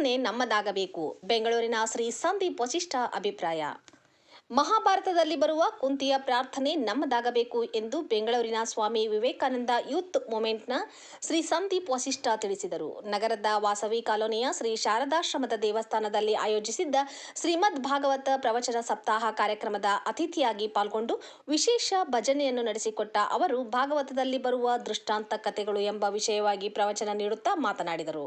ಪ್ರಾರ್ಥನೆ ನಮ್ಮದಾಗಬೇಕು. ಬೆಂಗಳೂರಿನ ಶ್ರೀ ಸಂದೀಪ್ ವಶಿಷ್ಠ ಅಭಿಪ್ರಾಯ. ಮಹಾಭಾರತದಲ್ಲಿ ಬರುವ ಕುಂತಿಯ ಪ್ರಾರ್ಥನೆ ನಮ್ಮದಾಗಬೇಕು ಎಂದು ಬೆಂಗಳೂರಿನ ಸ್ವಾಮಿ ವಿವೇಕಾನಂದ ಯೂತ್ ಮೂಮೆಂಟ್ನ ಶ್ರೀ ಸಂದೀಪ್ ವಸಿಷ್ಠ ತಿಳಿಸಿದರು. ನಗರದ ವಾಸವಿ ಕಾಲೋನಿಯ ಶ್ರೀ ಶಾರದಾಶ್ರಮದ ದೇವಸ್ಥಾನದಲ್ಲಿ ಆಯೋಜಿಸಿದ್ದ ಶ್ರೀಮದ್ ಭಾಗವತ ಪ್ರವಚನ ಸಪ್ತಾಹ ಕಾರ್ಯಕ್ರಮದ ಅತಿಥಿಯಾಗಿ ಪಾಲ್ಗೊಂಡು ವಿಶೇಷ ಭಜನೆಯನ್ನು ನಡೆಸಿಕೊಟ್ಟ ಅವರು ಭಾಗವತದಲ್ಲಿ ಬರುವ ದೃಷ್ಟಾಂತ ಕಥೆಗಳು ಎಂಬ ವಿಷಯವಾಗಿ ಪ್ರವಚನ ನೀಡುತ್ತಾ ಮಾತನಾಡಿದರು.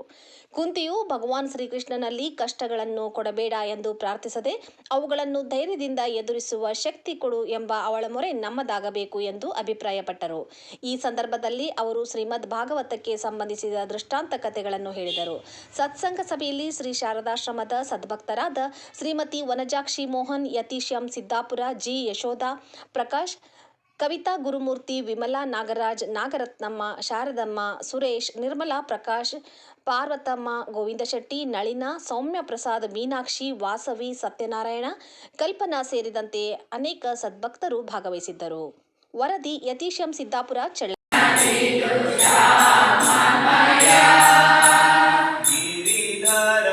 ಕುಂತಿಯು ಭಗವಾನ್ ಶ್ರೀಕೃಷ್ಣನಲ್ಲಿ ಕಷ್ಟಗಳನ್ನು ಕೊಡಬೇಡ ಎಂದು ಪ್ರಾರ್ಥಿಸದೆ ಅವುಗಳನ್ನು ಧೈರ್ಯದಿಂದ ಎದುರಿಸುವ ಶಕ್ತಿ ಕೊಡು ಎಂಬ ಅವಳ ಮೊರೆ ನಮ್ಮದಾಗಬೇಕು ಎಂದು ಅಭಿಪ್ರಾಯಪಟ್ಟರು. ಈ ಸಂದರ್ಭದಲ್ಲಿ ಅವರು ಶ್ರೀಮದ್ ಭಾಗವತಕ್ಕೆ ಸಂಬಂಧಿಸಿದ ದೃಷ್ಟಾಂತ ಕಥೆಗಳನ್ನು ಹೇಳಿದರು. ಸತ್ಸಂಗ ಸಭೆಯಲ್ಲಿ ಶ್ರೀ ಶಾರದಾಶ್ರಮದ ಸದ್ಭಕ್ತರಾದ ಶ್ರೀಮತಿ ವನಜಾಕ್ಷಿ ಮೋಹನ್, ಯತೀಶ್ಯಾಮ್ ಸಿದ್ದಾಪುರ, ಜಿ ಯಶೋಧ, ಪ್ರಕಾಶ್ ಕವಿತಾ ಗುರುಮೂರ್ತಿ ವಿಮಲಾ ನಾಗರಾಜ್ ನಾಗರತ್ನಮ್ಮ ಶಾರದಮ್ಮ ಸುರೇಶ್ ನಿರ್ಮಲಾ ಪ್ರಕಾಶ್ ಪಾರ್ವತಮ್ಮ ಗೋವಿಂದ ಶೆಟ್ಟಿ ನಳಿನ ಸೌಮ್ಯ ಪ್ರಸಾದ್ ಮೀನಾಕ್ಷಿ ವಾಸವಿ ಸತ್ಯನಾರಾಯಣ ಕಲ್ಪನಾ ಸೇರಿದಂತೆ ಅನೇಕ ಸದ್ಭಕ್ತರು ಭಾಗವಹಿಸಿದ್ದರು ವರದಿ ಯತೀಶಂ Siddapura ಚೆಳ್ಳ Giridhara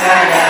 da da.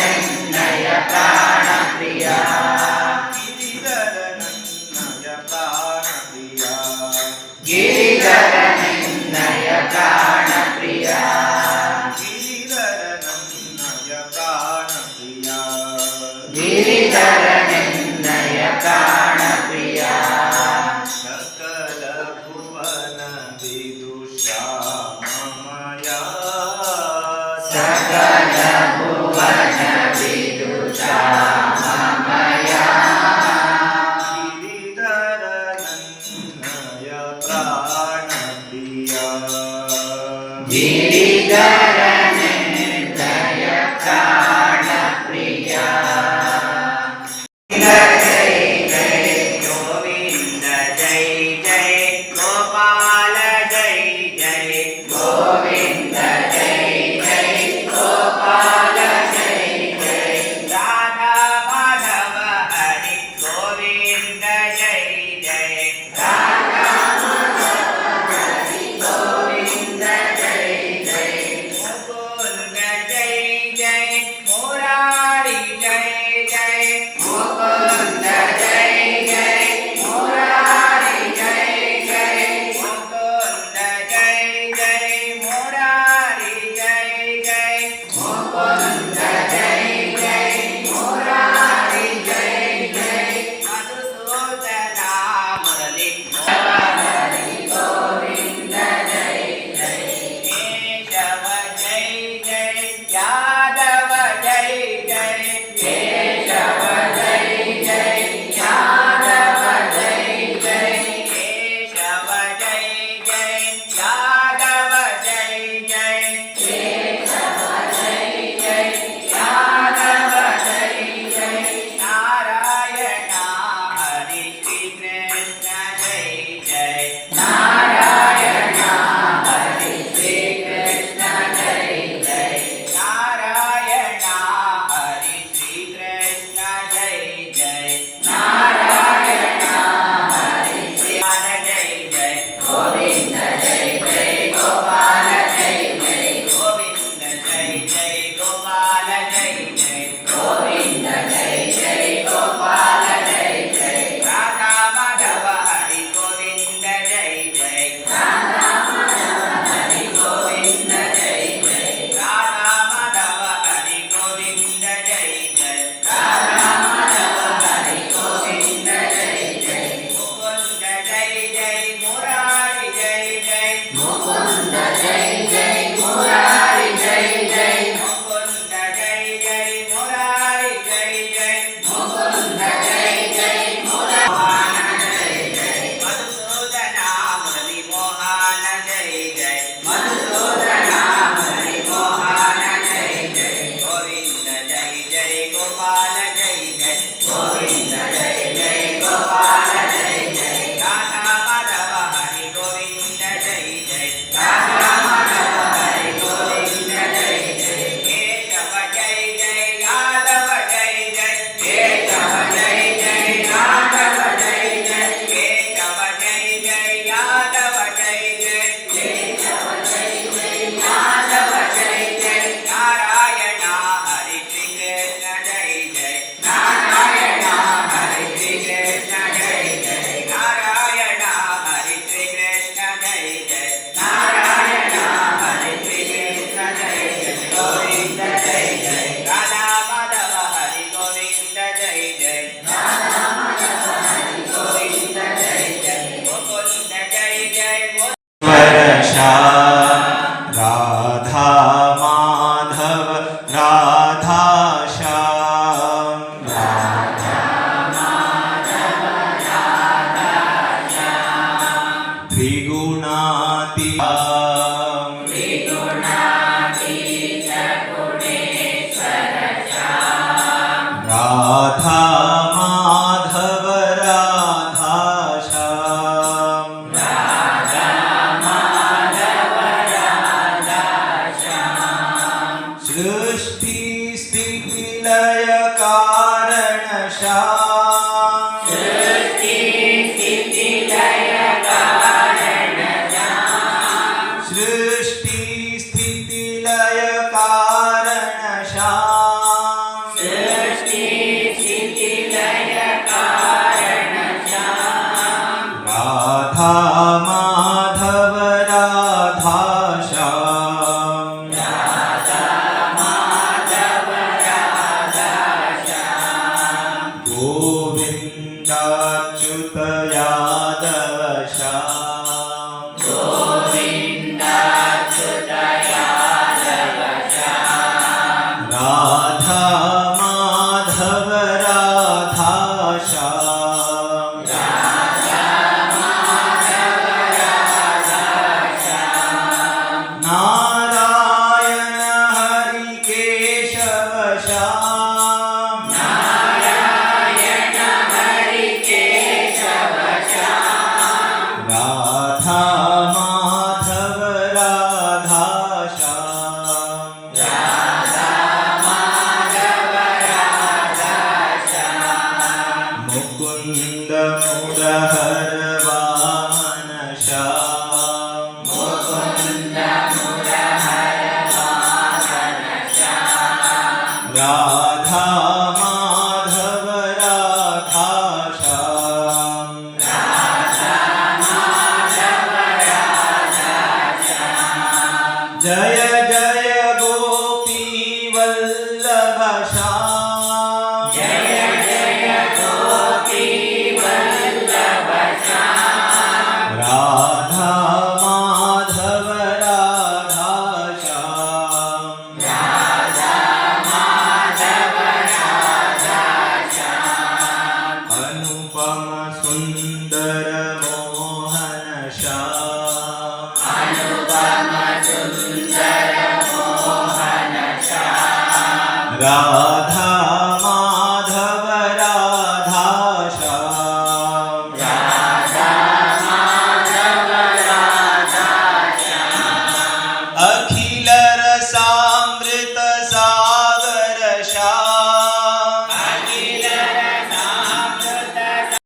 สัมพุทธ Radha God.